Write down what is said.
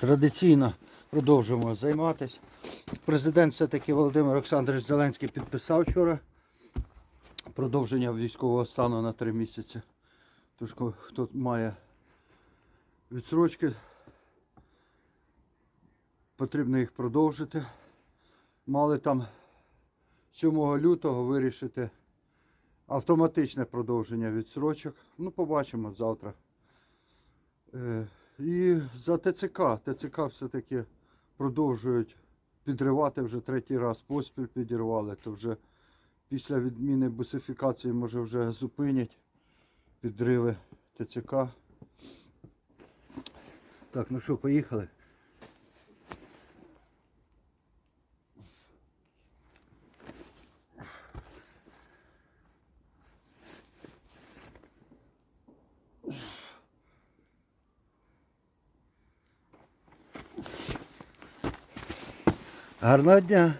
Традиційно продовжуємо займатися. Президент все-таки Володимир Олександрович Зеленський підписав вчора продовження військового стану на три місяці. Тож хто має відсрочки, потрібно їх продовжити. Мали там 7 лютого вирішити автоматичне продовження відсрочок. Ну, побачимо завтра. І за ТЦК. ТЦК все-таки продовжують підривати вже третій раз поспіль підірвали, то вже після відміни бусифікації може вже зупинять підриви ТЦК. Так, ну що, поїхали? Гарного дня!